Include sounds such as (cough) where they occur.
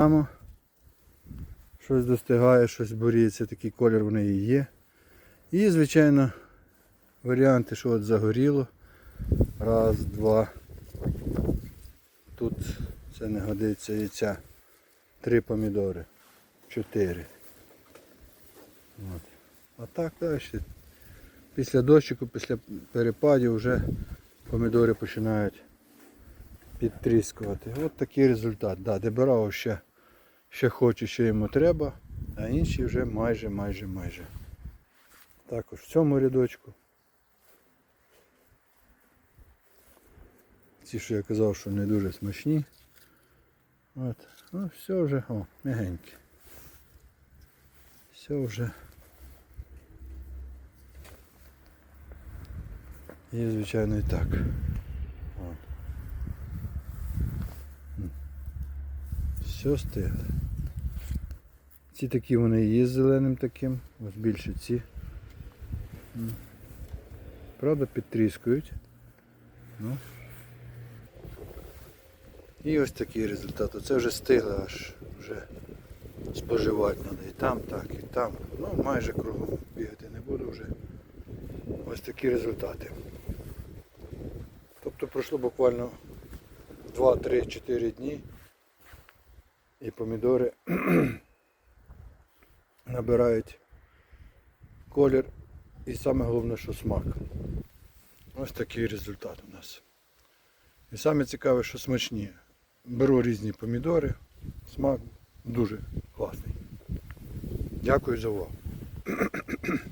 Само щось достигає, щось боріться, такий колір в неї є. І, звичайно, варіанти, що от загоріло. Раз, два. Тут це не годиться і ця. Три помідори. Чотири. От. А так далі. Після дощику, після перепадів вже помідори починають підтріскувати. От такий результат. Да, Дебирав ще, ще хоче, що йому треба, а інші вже майже, майже, майже. Також в цьому рядочку. Ці, що я казав, що не дуже смачні. От. Ну, все вже, о, мягеньке. Все вже. І звичайно і так. От. М. Все стигло. Ці такі вони є з зеленим таким, ось більше ці. Правда, підтріскують. Ну. І ось такий результат. Оце вже стигло аж вже споживати треба. І там так, і там. Ну майже кругом бігати не буду вже. Ось такі результати. Тобто пройшло буквально 2-3-4 дні і помідори (clears throat) набирають колір і саме головне, що смак. Ось такий результат у нас. І саме цікаве, що смачні. Беру різні помідори, смак дуже класний. Дякую за увагу. (clears throat)